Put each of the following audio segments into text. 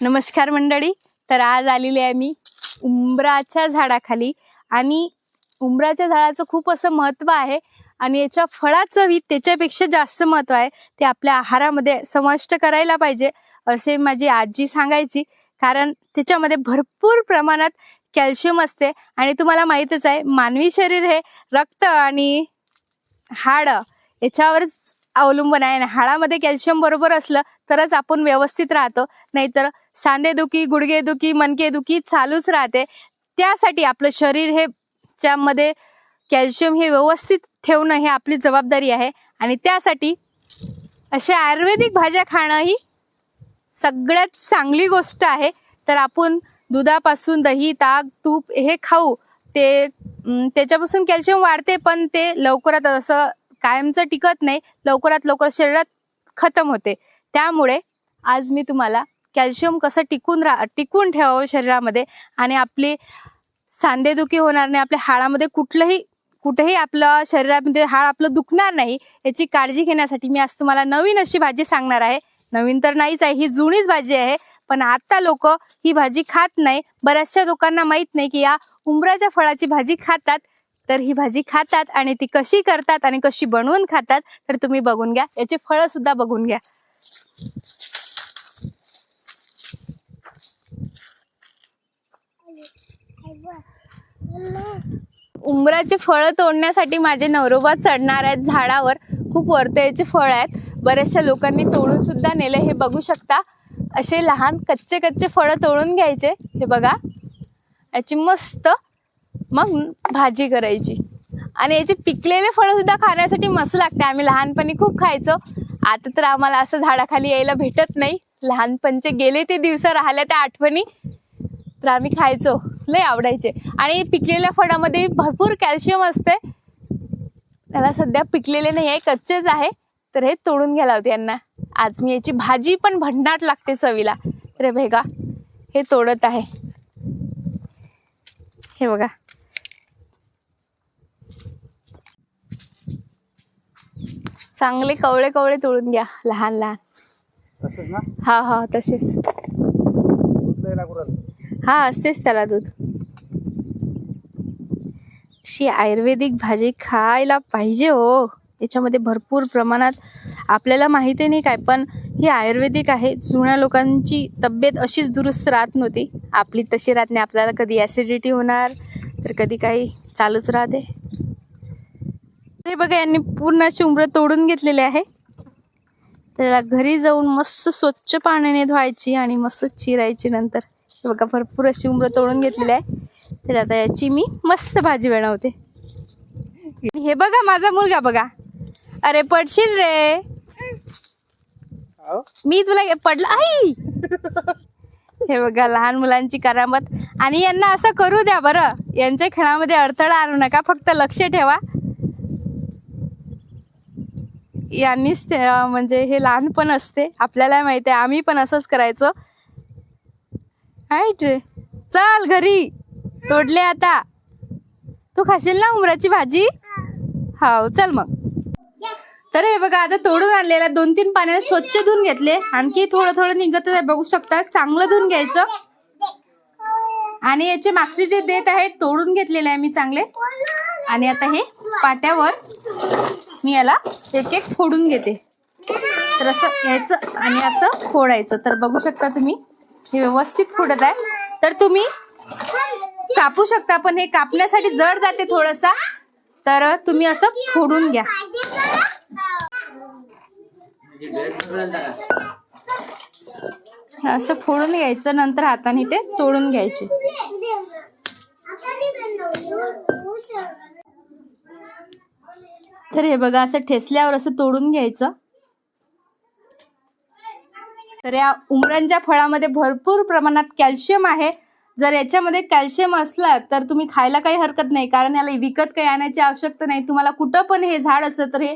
नमस्कार मंडळी. तर आज आलेली आहे मी उंबराच्या झाडाखाली. आणि उंबराच्या झाडाचं खूप असं महत्त्व आहे आणि याच्या फळाचं ही त्याच्यापेक्षा जास्त महत्त्व आहे. ते आपल्या आहारामध्ये समाविष्ट करायला पाहिजे असे माझी आजी सांगायची. कारण त्याच्यामध्ये भरपूर प्रमाणात कॅल्शियम असते आणि तुम्हाला माहीतच आहे मानवी शरीर हे रक्त आणि हाडं याच्यावरच अवलंबून आहे आणि हाडामध्ये कॅल्शियम बरोबर असलं तरच आपण व्यवस्थित राहतो. नाहीतर सांधेदुखी गुडघेदुखी मनकेदुखी चालूच राहते. त्यासाठी आपलं शरीर हे च्यामध्ये कॅल्शियम हे व्यवस्थित ठेवणं हे आपली जबाबदारी आहे. आणि त्यासाठी अशा आयुर्वेदिक भाज्या खाणं ही सगळ्यात चांगली गोष्ट आहे. तर आपण दुधापासून दही ताक तूप हे खाऊ. ते त्याच्यापासून कॅल्शियम वाढते पण ते लवकरात असं कायमचं टिकत नाही. लवकरात लवकर शरीरात खतम होते. त्यामुळे आज मी तुम्हाला कॅल्शियम कसं टिकून रा टिकून ठेवावं शरीरामध्ये आणि आपली सांधेदुखी होणार नाही आपल्या हाडामध्ये कुठलंही कुठेही आपलं शरीरामध्ये हाड आपलं दुखणार नाही याची काळजी घेण्यासाठी मी आज तुम्हाला नवीन अशी भाजी सांगणार आहे. नवीन तर नाहीच आहे ही जुनीच भाजी आहे पण आता लोक ही भाजी खात नाही. बऱ्याचशा लोकांना माहीत नाही की या उमराच्या फळाची भाजी खातात. तर ही भाजी खातात आणि ती कशी करतात आणि कशी बनवून खातात तर तुम्ही बघून घ्या. याचे फळं सुद्धा बघून घ्या. उंबराचे फळं तोडण्यासाठी माझे नवरोबा चढणार आहेत झाडावर. खूप वरतेचे फळ आहेत. बऱ्याचशा लोकांनी तोडून सुद्धा नेले. हे बघू शकता. असे लहान कच्चे कच्चे फळं तोडून घ्यायचे. हे बघा. याची मस्त मग भाजी करायची. आणि याचे पिकलेले फळं सुद्धा खाण्यासाठी मस्त लागते. आम्ही लहानपणी खूप खायचो. आता तर आम्हाला असं झाडाखाली यायला भेटत नाही. लहानपणचे गेले ते दिवस राहिल्या त्या आठवणी. तर आम्ही खायचो. लय आवडायचे. आणि पिकलेल्या फळामध्ये भरपूर कॅल्शियम असते. त्याला सध्या पिकलेले नाही आहे कच्चेच आहे. तर हे तोडून घ्यायला होते यांना. आज मी याची भाजी पण भन्नाट लागते चवीला. हे बघा हे तोडत आहे. हे बघा. चांगले कवळे कवळे तोडून घ्या लहान लहान. हा हा तसेच. हा असतेच त्याला दूध. अशी आयुर्वेदिक भाजी खायला पाहिजे हो. त्याच्यामध्ये भरपूर प्रमाणात आपल्याला माहिती नाही काय पण ही आयुर्वेदिक आहे. जुन्या लोकांची तब्येत अशीच दुरुस्त राहत नव्हती. आपली तशी राहत नाही. आपल्याला कधी ॲसिडिटी होणार तर कधी काही चालूच राहते. हे बघा यांनी पूर्ण अशी उमरं तोडून घेतलेले आहे. त्याला घरी जाऊन मस्त स्वच्छ पाण्याने धुवायची आणि मस्त चिरायची नंतर. बघा भरपूर अशी उमरं तोडून घेतलेली आहे. तर आता याची मी मस्त भाजी बनवते. हे बघा माझा मुलगा बघा. अरे पडशील रे. मी तुला पडलं आई! हे बघा लहान मुलांची करामत. आणि यांना असं करू द्या बरं. यांच्या खेळामध्ये अडथळा आणू नका फक्त लक्ष ठेवा. यांनीच म्हणजे हे लहानपण असते. आपल्याला माहिती आहे आम्ही पण असंच करायचो. आहे चल घरी. तोडले आता. तू खाशील ना उमराची भाजी? हो चल मग. तर हे बघा आता तोडून आणलेला दोन तीन पाण्याने स्वच्छ धुवून घेतले. आणखी थोडं थोडं निघत आहे बघू शकता. चांगलं धुवून घ्यायचं. आणि याचे मागचे जे देत आहेत तोडून घेतलेले आहे मी चांगले. आणि आता हे पाट्यावर मी याला एक एक फोडून घेते. तर असं घ्यायचं आणि असं फोडायचं. तर बघू शकता तुम्ही. हे व्यवस्थित फुटत आहे तर तुम्ही कापू शकता पण हे कापण्यासाठी जड जाते थोडंसा. तर तुम्ही असं फोडून घ्या. असं फोडून घ्यायचं नंतर हाताने ते तोडून घ्यायचे. तर हे बघा असं ठेसल्यावर असं तोडून घ्यायचं. तर या उमरांच्या फळामध्ये भरपूर प्रमाणात कॅल्शियम आहे. जर याच्यामध्ये कॅल्शियम असला तर तुम्ही खायला काही हरकत नाही कारण याला विकत काही आणायची आवश्यकता नाही. तुम्हाला कुठं पण हे झाड असलं तर हे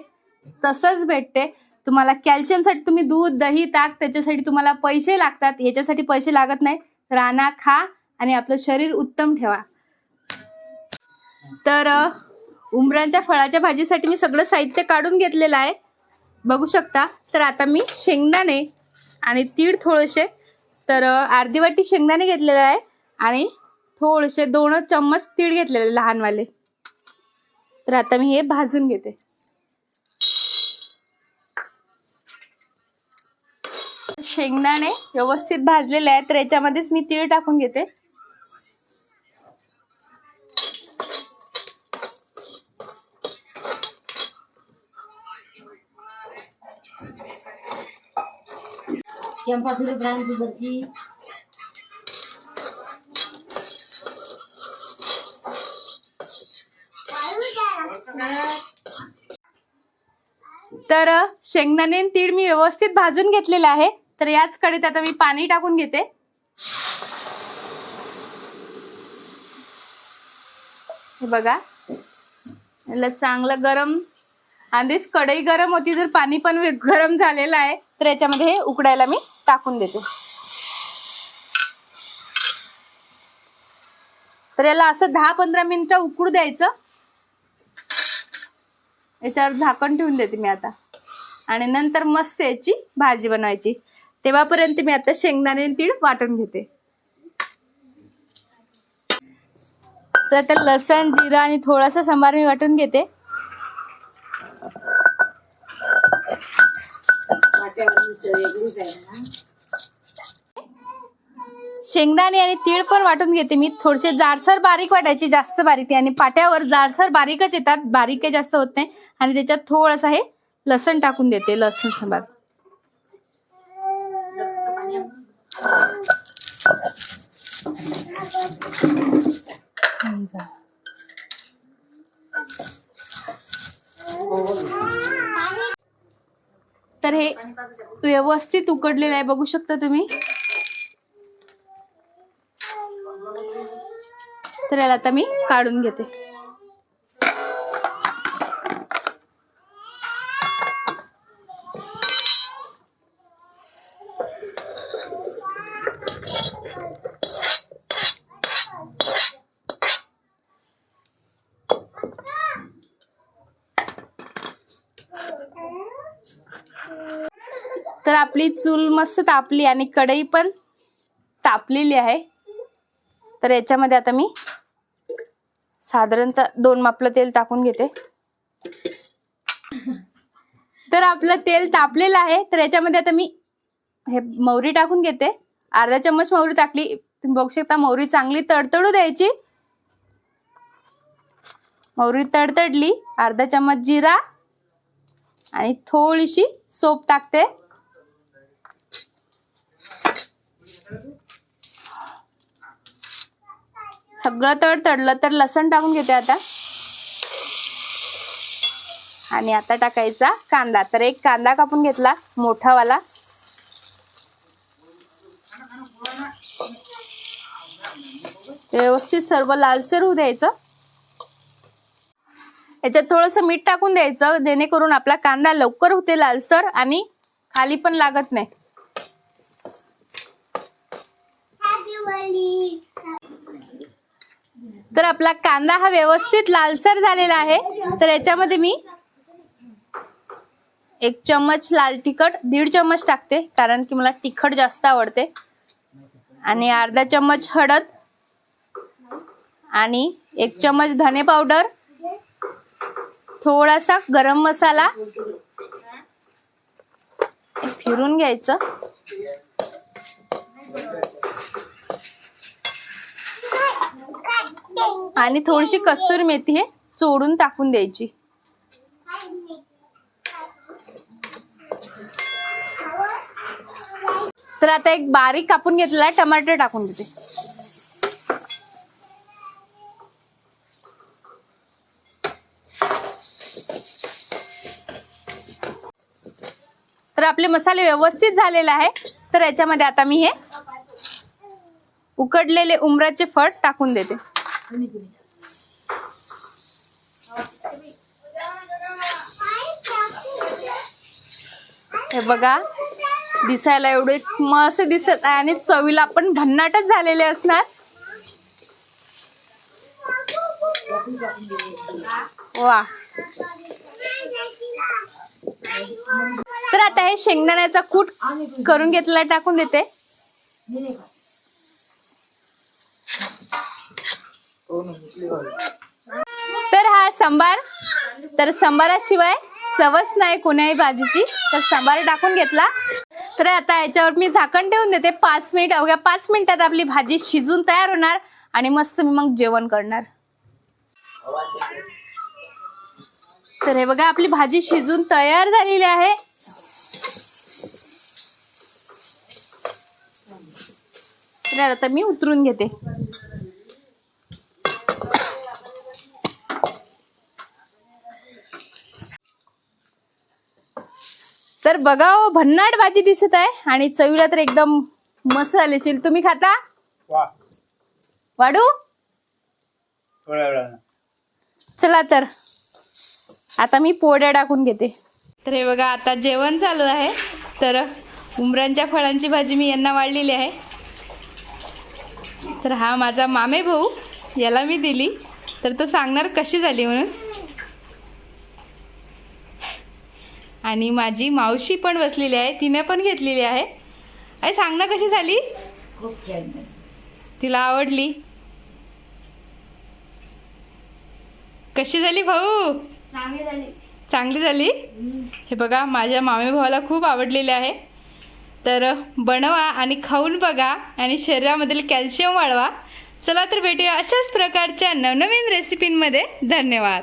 तसंच भेटते. तुम्हाला कॅल्शियमसाठी तुम्ही दूध दही ताक त्याच्यासाठी तुम्हाला पैसे लागतात. याच्यासाठी पैसे लागत नाही. राना खा आणि आपलं शरीर उत्तम ठेवा. तर उमरांच्या उंबरांच्या फळाच्या भाजीसाठी मी सगळं साहित्य काढून घेतलेलं आहे. बघू शकता. तर आता मी शेंगदाणे आणि तीळ थोडेसे. तर अर्धी वाटी शेंगदाणे घेतलेले आहे आणि थोडेसे दोन चम्मच तीळ घेतलेले लहानवाले. तर आता मी हे भाजून घेते. शेंगदाणे व्यवस्थित भाजलेले आहेत तर याच्यामध्येच मी तीळ टाकून घेते. चंपाफुली ब्रांची बर्फी तर शेंगदाणे आणि तीळ मी व्यवस्थित भाजून घेतलेले आहे. तर याच कडेत आता मी पाणी टाकून घेते. हे बघा. याला चांगलं गरम आधीच कढई गरम होती तर पाणी पण गरम झालेलं आहे. तर याच्यामध्ये हे उकडायला मी टाकून देते. तर याला असं दहा पंधरा मिनिटं उकडू द्यायचं. याच्यावर झाकण ठेवून देते मी आता. आणि नंतर मस्त याची भाजी बनवायची. तेव्हापर्यंत मी आता शेंगदाणे आणि तीळ वाटून घेते. तर आता लसण जिरा आणि थोडासा सांबार मी वाटून घेते. शेंगदाणे आणि तीळ पण वाटून घेते मी. थोडेसे जाडसर बारीक वाटायचे जास्त बारीक आणि पाट्यावर जाडसर बारीकच येतात. बारीक काही जास्त होत नाही. आणि त्याच्यात थोडंसं हे लसण टाकून देते. लसण सांबार. तर हे व्यवस्थित उकडलेलं आहे. बघू शकता तुम्ही. तर याला आता मी काढून घेते. तर आपली चूल मस्त तापली आणि कढई पण तापलेली आहे. तर याच्यामध्ये आता मी साधारणतः दोन मापलं तेल टाकून घेते. तर आपलं तेल तापलेलं आहे. तर याच्यामध्ये आता मी हे मोहरी टाकून घेते. अर्धा चम्मच मोहरी टाकली. तुम्ही बघू शकता मोहरी चांगली तडतडू द्यायची. मोहरी तडतडली. अर्धा चम्मच जिरा आणि थोडीशी सोप टाकते. सगळं तड तडलं तर लसण टाकून घेते आता. आणि आता टाकायचा कांदा. तर एक कांदा कापून घेतला मोठावाला. वाला व्यवस्थित सर्व लालसर होऊ द्यायचं. याच्यात थोडंसं मीठ टाकून द्यायचं जेणेकरून आपला कांदा लवकर होते लालसर आणि खाली पण लागत नाही तर आपला कांदा हा व्यवस्थित लालसर झालेला आहे. तर याच्यामध्ये मी एक चम्मच लाल तिखट दीड चम्मच टाकते कारण की मला तिखट जास्त आवडते. आणि अर्धा चम्मच हळद आणि एक चम्मच धने पावडर थोडासा गरम मसाला. फिरून घ्यायचं. आणि थोडीशी कस्तुरी मेथी हे चोडून टाकून द्यायची. तर आता एक बारीक कापून घेतलेला टमाटर टाकून देते. तर आपले मसाले व्यवस्थित झालेले आहे तर याच्यामध्ये आता मी हे उकडलेले उमराचे फळ टाकून देते. हे बघा दिसायला एवढे मस्त दिसत आहे आणि चवीला पण भन्नाटच झालेले असणार. वा. तर आता हे शेंगदाण्याचा कूट करून घेतला टाकून देते हे नाही का? हो ना मुसली भाजी. तर हा सांबार तर सांबाराशिवाय चवच नाही कोण्याही भाजीची. तर सांबार टाकून घेतला. तर आता याच्यावर मी झाकण ठेवून देते. पाच मिनिट अवघ्या पाच मिनिटात आपली भाजी शिजून तयार होणार आणि मस्त मी मग जेवण करणार. तर हे बघा आपली भाजी शिजून तयार झालेली आहे. तर आता मी उतरून घेते. तर बघा हो भन्नाट भाजी दिसत आहे आणि चवीला तर एकदम मस्त झालीशील तुम्ही खाता? वाढू? चला तर. आता मी पोड्या टाकून घेते. तर हे बघा आता जेवण चालू आहे. तर उमरांच्या फळांची भाजी मी यांना वाढलेली आहे. तर हा माझा मामे भाऊ याला मी दिली. तर तो सांगणार कशी झाली म्हणून. आणि माझी मावशी पण बसलेली आहे. तिने पण घेतलेली आहे. आई सांग ना कशी झाली? खूप छान तिला आवडली. कशी झाली भाऊ? चांगली झाली. चांगली झाली? हे बघा माझ्या मामे भावाला खूप आवडलेले आहे. तर बनवा आणि खाऊन बघा आणि शरीरामधील कॅल्शियम वाढवा. चला तर भेटूया अशाच प्रकारच्या नवनवीन रेसिपींमध्ये धन्यवाद.